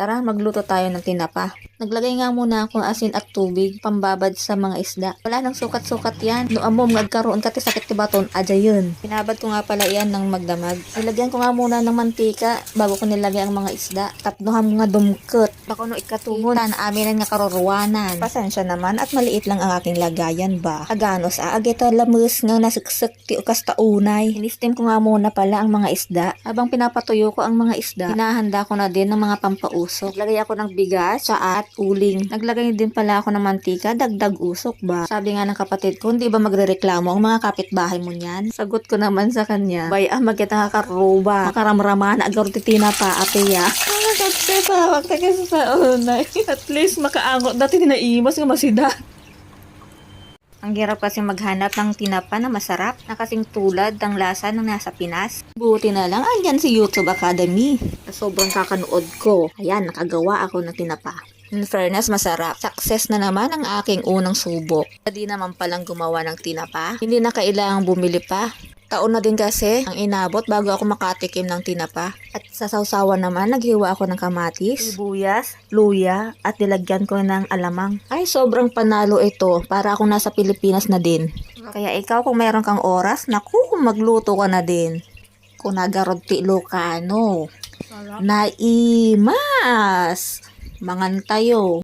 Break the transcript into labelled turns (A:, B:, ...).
A: Tara, magluto tayo ng tinapa. Naglagay nga muna ako ng asin at tubig, pambabad sa mga isda. Wala nang sukat-sukat yan. No amo, magkaroon ka ti sakit ti baton, adya yun. Pinabad ko nga pala yan ng magdamag. Nilagyan ko nga muna ng mantika bago ko nilagay ang mga isda. Tapnohan mo nga dumkot. Bako no ikatungon. Tan amin nga karuruanan. Pasensya naman at maliit lang ang aking lagayan ba. Aganos a agita lamus nga nasiksik ti ukas taunay. Inistim ko nga muna pala ang mga isda. Habang pinapatuyo ko ang mga isda, hinahanda ko na din ng mga pampausok. Naglagay ako ng bigas, tsaa at uling. Naglagay din pala ako ng mantika, dagdag usok ba? Sabi nga ng kapatid ko, hindi ba magrereklamo ang mga kapitbahay mo niyan? Sagot ko naman sa kanya, bay ah magkita nga karuba, makaramraman, agar titina pa, ate ya. Mga kapse pa, wag ka kasi sa unay. At least makaangot dati tinaimas nga masida. Ang hirap kasi maghanap ng tinapa na masarap na kasing tulad ng lasa ng nasa Pinas. Buti na lang, andyan si YouTube Academy. Sobrang kakanood ko. Ayan, nakagawa ako ng tinapa. In fairness, masarap. Success na naman ang aking unang subok. Hindi naman palang gumawa ng tinapa. Hindi na kailangang bumili pa. Taon na din kasi ang inabot bago ako makatikim ng tinapa. At sa sausawan naman, naghiwa ako ng kamatis, sibuyas, luya, at nilagyan ko ng alamang. Ay, sobrang panalo ito para akong nasa Pilipinas na din. Kaya ikaw kung mayroon kang oras, naku, magluto ka na din. Kung nagarod ti Ilocano. Naimas! Mangan tayo.